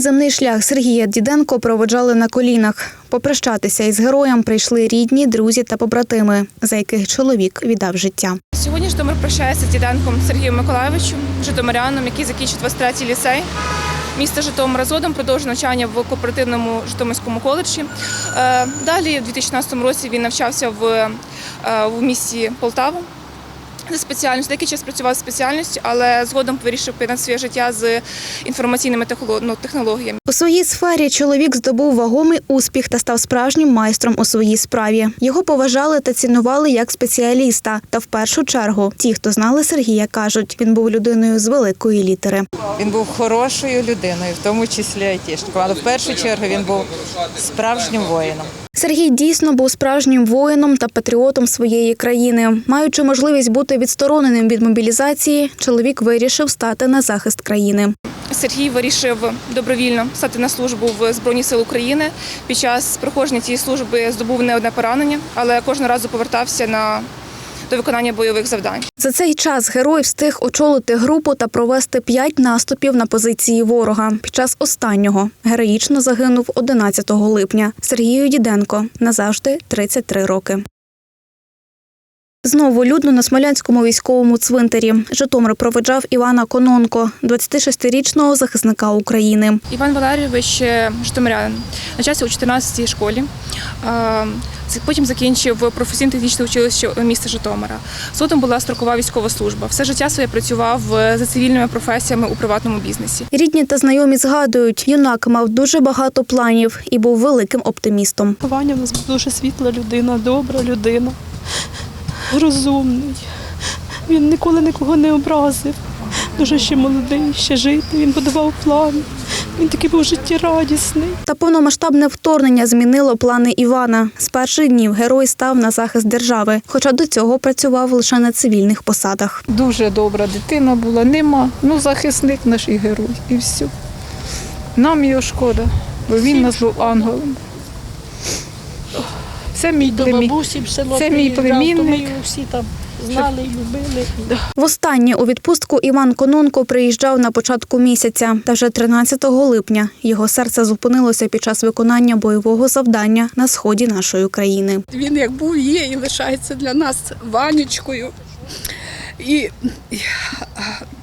Земний шлях Сергія Діденко проводжали на колінах. Попрощатися із героєм прийшли рідні, друзі та побратими, за яких чоловік віддав життя. Сьогодні Житомир прощається з Діденком Сергієм Миколайовичем, житомиряном, який закінчив 23-й ліцей. Місто Житомира згодом продовжив навчання в кооперативному Житомирському коледжі. Е, Далі, у 2016 році, він навчався в, е, в місті Полтава за спеціальністю. Деякий час працював спеціальністю, але згодом вирішив поєднати своє життя з інформаційними ну, технологіями. У своїй сфері чоловік здобув вагомий успіх та став справжнім майстром у своїй справі. Його поважали та цінували як спеціаліста. Та в першу чергу ті, хто знали Сергія, кажуть, він був людиною з великої літери. Він був хорошою людиною, в тому числі айтішником. Але в першу чергу він був справжнім воїном. Сергій дійсно був справжнім воїном та патріотом своєї країни. Маючи можливість бути відстороненим від мобілізації, чоловік вирішив стати на захист країни. Сергій вирішив добровільно стати на службу в Збройні Сили України. Під час проходження цієї служби здобув не одне поранення, але кожного разу повертався на до виконання бойових завдань. За цей час герой встиг очолити групу та провести п'ять наступів на позиції ворога. Під час останнього героїчно загинув 11 липня. Сергію Діденко назавжди 33 роки. Знову людно на Смолянському військовому цвинтарі. Житомир проведжав Івана Кононко, 26-річного захисника України. Іван Валерійович е, Житомирянин, навчався у 14-й школі. Потім закінчив професійно-технічне училище міста Житомира. Згодом була строкова військова служба. Все життя своє працював е, за цивільними професіями у приватному бізнесі. Рідні та знайомі згадують, юнак мав дуже багато планів і був великим оптимістом. Ваня в нас дуже світла людина, добра людина, розумний. Він ніколи нікого не образив. Дуже ще молодий, ще жити. Він будував план. Він такий був життєрадісний. Та повномасштабне вторгнення змінило плани Івана. З перших днів герой став на захист держави, хоча до цього працював лише на цивільних посадах. Дуже добра дитина була, нема. Ну, захисник наш і герой, і все. Нам його шкода, бо він нас був ангелом. Це мій До племінник. бабусі в село Це мій то ми його всі там знали і любили. Востаннє у відпустку Іван Кононко приїжджав на початку місяця, та вже 13 липня його серце зупинилося під час виконання бойового завдання на сході нашої країни. Він як був, є і лишається для нас Ванючкою. І,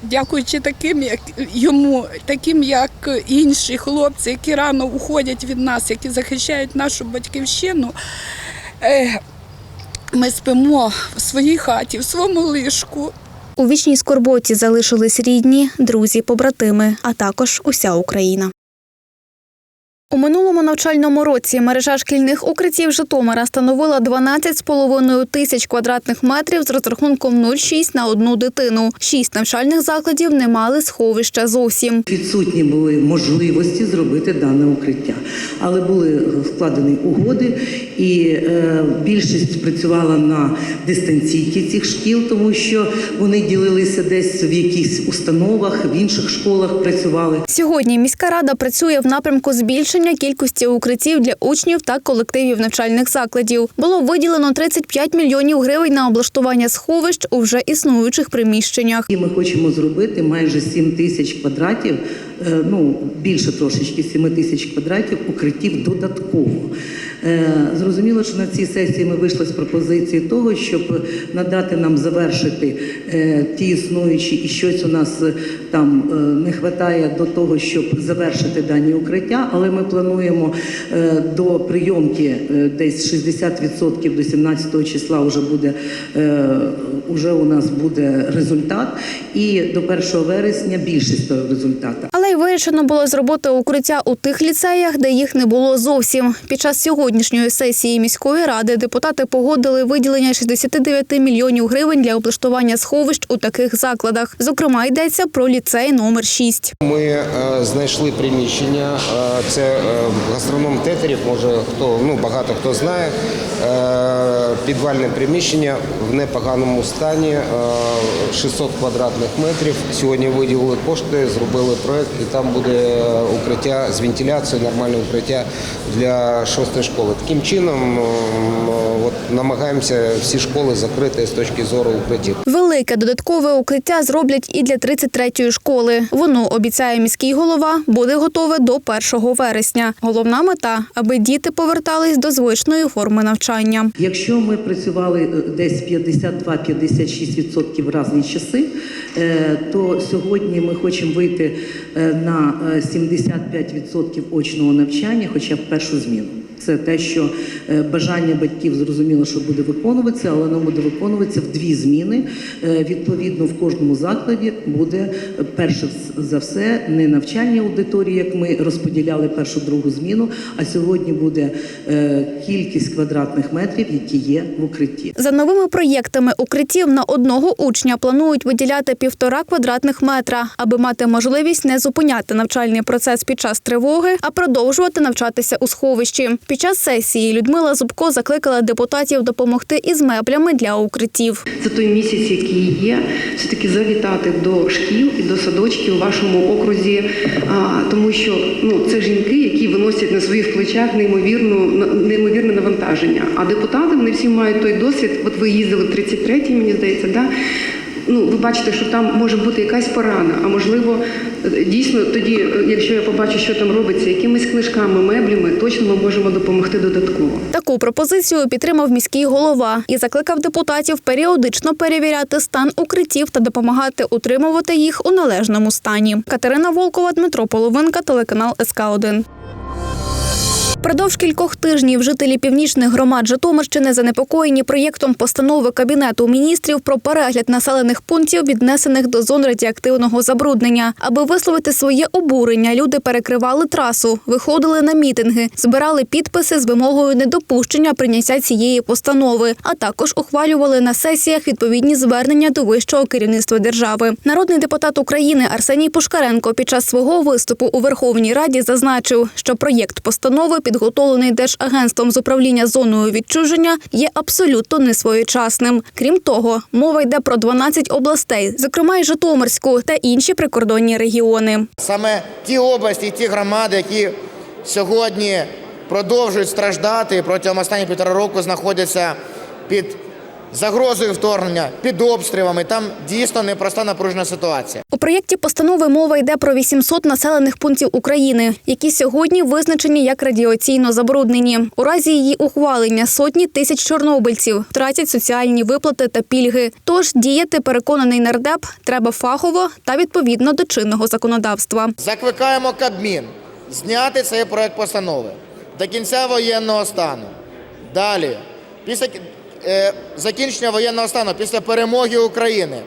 дякуючи таким, як йому, таким як інші хлопці, які рано уходять від нас, які захищають нашу батьківщину. Ми спимо в своїй хаті, в своєму ліжку. У вічній скорботі залишились рідні, друзі, побратими, а також уся Україна. У минулому навчальному році мережа шкільних укриттів Житомира становила 12,5 тисяч квадратних метрів з розрахунком 0,6 на одну дитину. Шість навчальних закладів не мали сховища зовсім. Відсутні були можливості зробити дане укриття, але були вкладені угоди, і е, більшість працювала на дистанційці цих шкіл, тому що вони ділилися десь в якихось установах, в інших школах працювали. Сьогодні міська рада працює в напрямку збільшення кількості укриттів для учнів та колективів навчальних закладів. Було виділено 35 мільйонів гривень на облаштування сховищ у вже існуючих приміщеннях. І ми хочемо зробити майже 7 тисяч квадратів, ну більше трошечки 7 тисяч квадратів укриттів додатково. Е, Зрозуміло, що на цій сесії ми вийшли з пропозиції того, щоб надати нам завершити е, ті існуючі і щось у нас е, там е, не вистачає до того, щоб завершити дані укриття, але ми плануємо е, до прийомки е, десь 60% до 17 числа вже буде е, уже у нас буде результат, і до 1 вересня більшість того результату. Але й вирішено було зробити укриття у тих ліцеях, де їх не було зовсім. Під час сьогоднішньої сесії міської ради депутати погодили виділення 69 мільйонів гривень для облаштування сховищ у таких закладах. Зокрема, йдеться про ліцей номер 6. Ми е, знайшли приміщення. е, це е, гастроном Тетерів, може хто ну багато хто знає. Підвальне приміщення в непоганому стані, е, 600 квадратних метрів. Сьогодні виділили кошти, зробили проект і там буде укриття з вентиляцією, нормальне укриття для шостої школи. Таким чином от, намагаємося всі школи закрити з точки зору укриттів. Велике додаткове укриття зроблять і для 33-ї школи. Воно обіцяє міський голова, буде готове до 1 вересня. Головна мета, аби діти повертались до звичної форми навчання. Якщо ми працювали е, десь 52-56% в різні часи, то сьогодні ми хочемо вийти е, на е, 75% очного навчання, хоча б першу зміну. Це те, що е, бажання батьків зрозуміло, що буде виконуватися, але воно буде виконуватися в дві зміни. Е, Відповідно, в кожному закладі буде е, перше за все не навчання аудиторії, як ми розподіляли першу другу зміну. А сьогодні буде кількість квадратних метрів, які є в укритті. За новими проєктами укриттів на одного учня планують виділяти півтора квадратних метра, аби мати можливість не зупиняти навчальний процес під час тривоги, а продовжувати навчатися у сховищі. Під час сесії Людмила Зубко закликала депутатів допомогти із меблями для укриттів. за той місяць, який є, все-таки завітати до шкіл і до садочків у вашому окрузі, тому що ну це жінки, які виносять на своїх плечах неймовірну неймовірне навантаження. А депутати вони всі мають той досвід. От ви їздили в 33-й, мені здається, да. Ну, ви бачите, що там може бути якась порана, а можливо, дійсно тоді, е, якщо я побачу, що там робиться, якимись книжками, меблями, точно ми можемо допомогти додатково. Таку пропозицію підтримав міський голова і закликав депутатів періодично перевіряти стан укриттів та допомагати утримувати їх у належному стані. Катерина Волкова, Дмитро Половинка, телеканал СК 1 Продовж кількох тижнів жителі північних громад Житомирщини занепокоєні проєктом постанови Кабінету міністрів про перегляд населених пунктів, віднесених до зон радіоактивного забруднення. Аби висловити своє обурення, люди перекривали трасу, виходили на мітинги, збирали підписи з вимогою недопущення прийняття цієї постанови, а також ухвалювали на сесіях відповідні звернення до вищого керівництва держави. Народний депутат України Арсеній Пушкаренко під час свого виступу у Верховній Раді зазначив, що проєкт постанови, підготовлений Держагентством з управління зоною відчуження, є абсолютно несвоєчасним. Крім того, мова йде про 12 областей, зокрема й Житомирську та інші прикордонні регіони. Саме ті області, ті громади, які сьогодні продовжують страждати протягом останніх півтора року знаходяться під загрозою вторгнення, під обстрілами. Там дійсно непроста напружена ситуація. У проєкті постанови мова йде про 800 населених пунктів України, які сьогодні визначені як радіаційно забруднені. У разі її ухвалення сотні тисяч чорнобильців втратять соціальні виплати та пільги. Тож діяти переконаний нардеп треба фахово та відповідно до чинного законодавства. Закликаємо Кабмін зняти цей проект постанови до кінця воєнного стану. Далі, після закінчення воєнного стану, після перемоги України,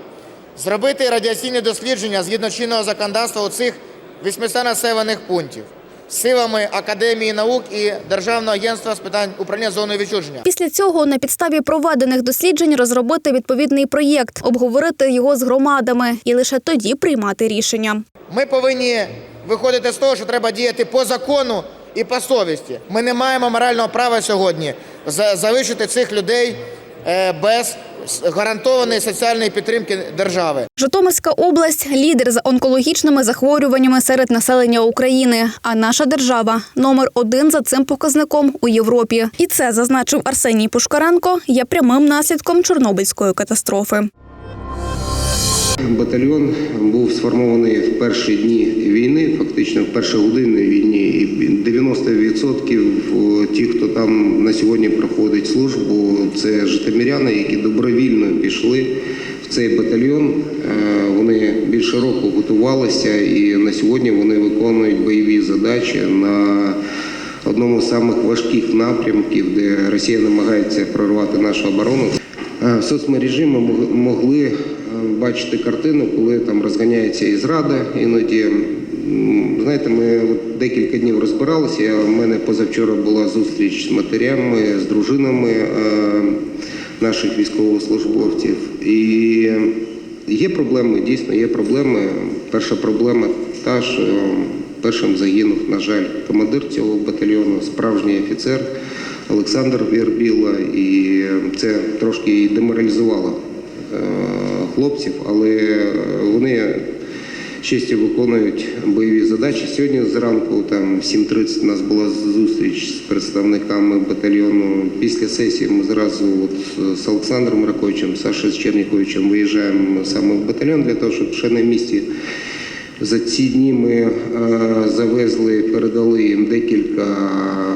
зробити радіаційні дослідження згідно чинного законодавства у цих 800 населених пунктів силами Академії наук і Державного агентства з питань управління зоною відчуження. Після цього на підставі проведених досліджень розробити відповідний проєкт, обговорити його з громадами і лише тоді приймати рішення. Ми повинні виходити з того, що треба діяти по закону і по совісті. Ми не маємо морального права сьогодні залишити цих людей е, без гарантованої соціальної підтримки держави. Житомирська область лідер за онкологічними захворюваннями серед населення України. А наша держава номер один за цим показником у Європі. І це зазначив Арсеній Пушкаренко. Є прямим наслідком Чорнобильської катастрофи. Батальйон був сформований в перші дні війни, фактично в перші години війни. І 90% ті, хто там на сьогодні проходить службу, це житомиряни, які добровільно пішли в цей батальйон. Е, Вони більше року готувалися і на сьогодні вони виконують бойові задачі на одному з самих важких напрямків, де Росія намагається прорвати нашу оборону. Е, В соцмережі ми могли е, бачити картину, коли там розганяється і зрада. Іноді знаєте, ми декілька днів розбиралися. У мене позавчора була зустріч з матерями, з дружинами е, наших військовослужбовців. І є проблеми, дійсно є проблеми. Перша проблема та, що першим загинув, на жаль, командир цього батальйону, справжній офіцер. Олександр Вірбіла, і це трошки і деморалізувало хлопців, але вони честю виконують бойові задачі. Сьогодні зранку, там в 7.30 у нас була зустріч з представниками батальйону. Після сесії ми зразу от з Олександром Раковичем, Сашою Черніковичем виїжджаємо саме в батальйон для того, щоб ще на місці за ці дні ми е, завезли, передали їм декілька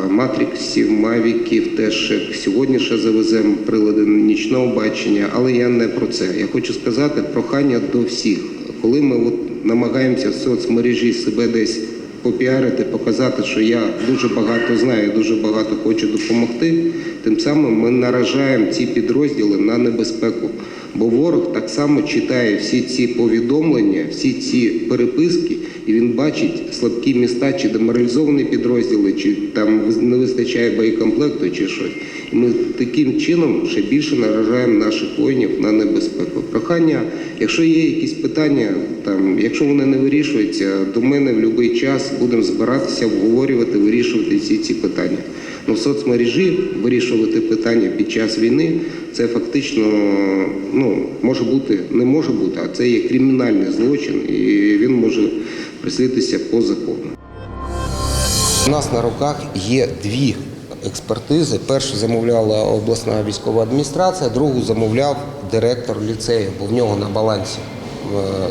матриксів, мавіків. Теж сьогодні ще завеземо прилади нічного бачення. Але я не про це. Я хочу сказати прохання до всіх. Коли ми от намагаємося в соцмережі себе десь попіарити, показати, що я дуже багато знаю, дуже багато хочу допомогти. Тим самим ми наражаємо ці підрозділи на небезпеку. Бо ворог так само читає всі ці повідомлення, всі ці переписки, і він бачить слабкі міста, чи деморалізовані підрозділи, чи там не вистачає боєкомплекту, чи щось. І ми таким чином ще більше наражаємо наших воїнів на небезпеку. Прохання, якщо є якісь питання, там, якщо вони не вирішуються, до мене в будь-який час будемо збиратися, обговорювати, вирішувати всі ці питання. Ну, в соцмережі вирішувати питання під час війни це фактично ну, може бути, не може бути, а це є кримінальний злочин, і він може прислідуватися по закону. У нас на руках є дві експертизи. Першу замовляла обласна військова адміністрація, другу замовляв директор ліцею, бо в нього на балансі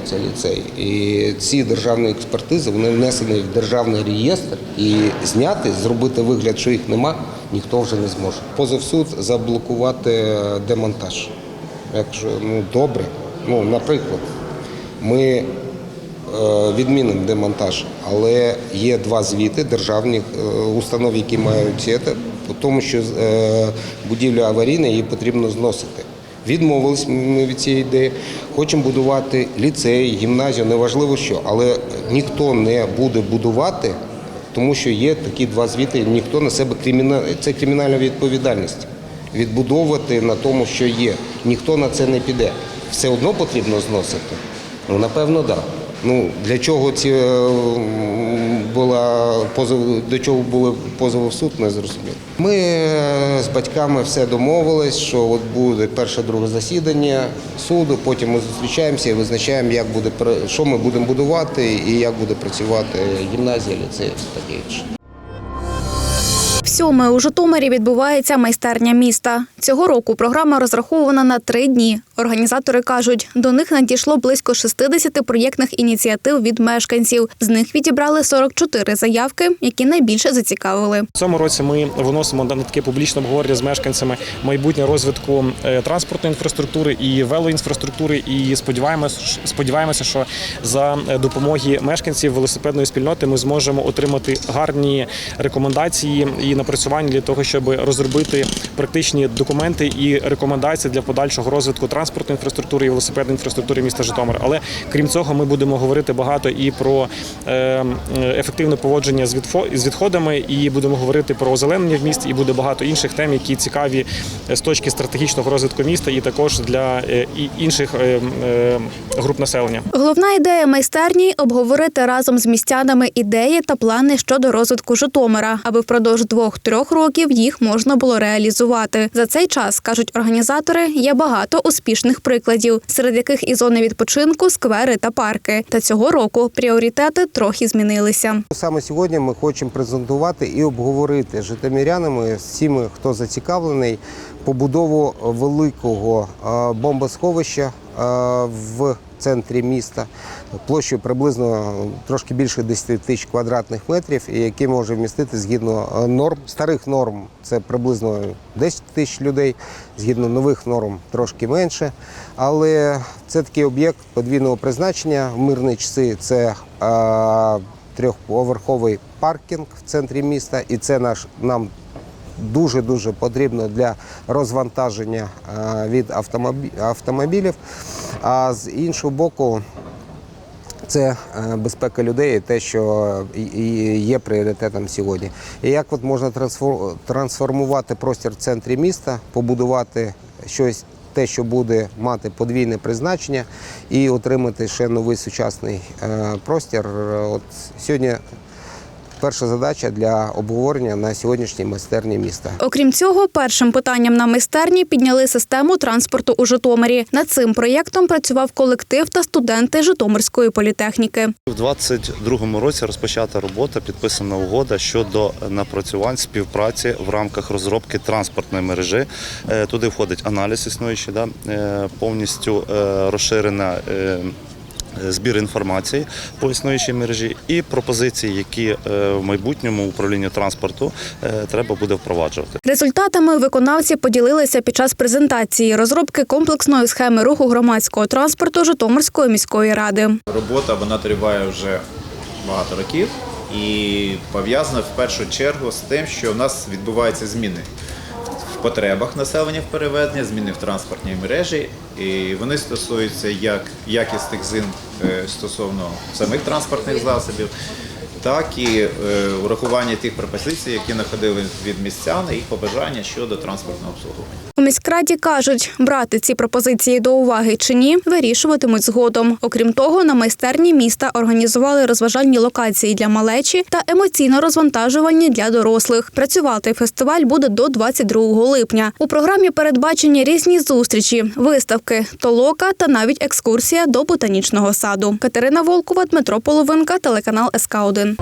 цей ліцей. І ці державні експертизи вони внесені в державний реєстр і зняти, зробити вигляд, що їх нема, ніхто вже не зможе. Позов суд заблокувати демонтаж. Якщо ну добре, ну наприклад, ми е, відмінимо демонтаж, але є два звіти державних е, установ, які мають це, тому, що е, будівля аварійна, її потрібно зносити. Відмовились ми від цієї ідеї. Хочемо будувати ліцей, гімназію, неважливо що, але ніхто не буде будувати, тому що є такі два звіти. Ніхто на себе криміна... це кримінальна відповідальність. Відбудовувати на тому, що є. Ніхто на це не піде. Все одно потрібно зносити. Ну, напевно, так. Да. Ну, для чого ці е, була позов, до чого були позови в суд, не зрозуміло. Ми е, з батьками все домовились, що от буде перше друге засідання суду, потім ми зустрічаємося і визначаємо, як буде що ми будемо будувати і як буде працювати гімназія, ліцей все таке інше. Всьоме у Житомирі відбувається майстерня міста. Цього року програма розрахована на три дні. Організатори кажуть, до них надійшло близько 60 проєктних ініціатив від мешканців. З них відібрали 44 заявки, які найбільше зацікавили. В цьому році ми виносимо на таке публічне обговорення з мешканцями майбутнє розвитку е, транспортної інфраструктури і велоінфраструктури. І сподіваємося, сподіваємося, що за е, допомоги мешканців велосипедної спільноти ми зможемо отримати гарні рекомендації і напрацювання для того, щоб розробити практичні документи і рекомендації для подальшого розвитку транспортної інфраструктури і велосипедної інфраструктури міста Житомир. Але крім цього, ми будемо говорити багато і про е, ефективне поводження з відходами, і будемо говорити про озеленення в місті, і буде багато інших тем, які цікаві е, з точки стратегічного розвитку міста, і також для е, інших груп населення. Головна ідея майстерні обговорити разом з містянами ідеї та плани щодо розвитку Житомира, аби впродовж двох-трьох років їх можна було реалізувати. За цей час кажуть організатори, є багато успішних прикладів, серед яких і зони відпочинку, сквери та парки. Та цього року пріоритети трохи змінилися. Саме сьогодні ми хочемо презентувати і обговорити житомирянами, всіми, хто зацікавлений, побудову великого е, бомбосховища е, в центрі міста площею приблизно трошки більше 10 тисяч квадратних метрів, який може вмістити згідно е, норм старих норм. Це приблизно 10 тисяч людей, згідно нових норм трошки менше. Але це такий об'єкт подвійного призначення. В мирні часи це трьохповерховий паркінг в центрі міста, і це наш нам дуже дуже потрібно для розвантаження е, від автомобілів. А з іншого боку, це е, безпека людей, те, що і є пріоритетом сьогодні. І як от можна трансформувати простір в центрі міста, побудувати щось. Те, що буде мати подвійне призначення, і отримати ще новий сучасний е, простір. От сьогодні перша задача для обговорення на сьогоднішній майстерні міста. Окрім цього, першим питанням на майстерні підняли систему транспорту у Житомирі. Над цим проєктом працював колектив та студенти Житомирської політехніки. У 2022 році розпочата робота, підписана угода щодо напрацювань співпраці в рамках розробки транспортної мережі. Е, Туди входить аналіз існуючий, да, е, повністю е, розширена. Збір інформації по існуючій мережі і пропозиції, які е, в майбутньому управлінню транспорту е, треба буде впроваджувати. Результатами виконавці поділилися під час презентації розробки комплексної схеми руху громадського транспорту Житомирської міської ради. Робота вона триває вже багато років і пов'язана в першу чергу з тим, що в нас відбуваються зміни потребах населення в переведенні, зміни в транспортній мережі, і вони стосуються як якісних зин е, стосовно самих транспортних засобів, так і е, урахування тих пропозицій, які находили від містян, і їх побажання щодо транспортного обслуговування. Міськраді кажуть, брати ці пропозиції до уваги чи ні, вирішуватимуть згодом. Окрім того, на майстерні міста організували розважальні локації для малечі та емоційно-розвантажувальні для дорослих. Працювати фестиваль буде до 22 липня. У програмі передбачені різні зустрічі, виставки, толока та навіть екскурсія до ботанічного саду. Катерина Волкова, Дмитро Половинка, телеканал СК 1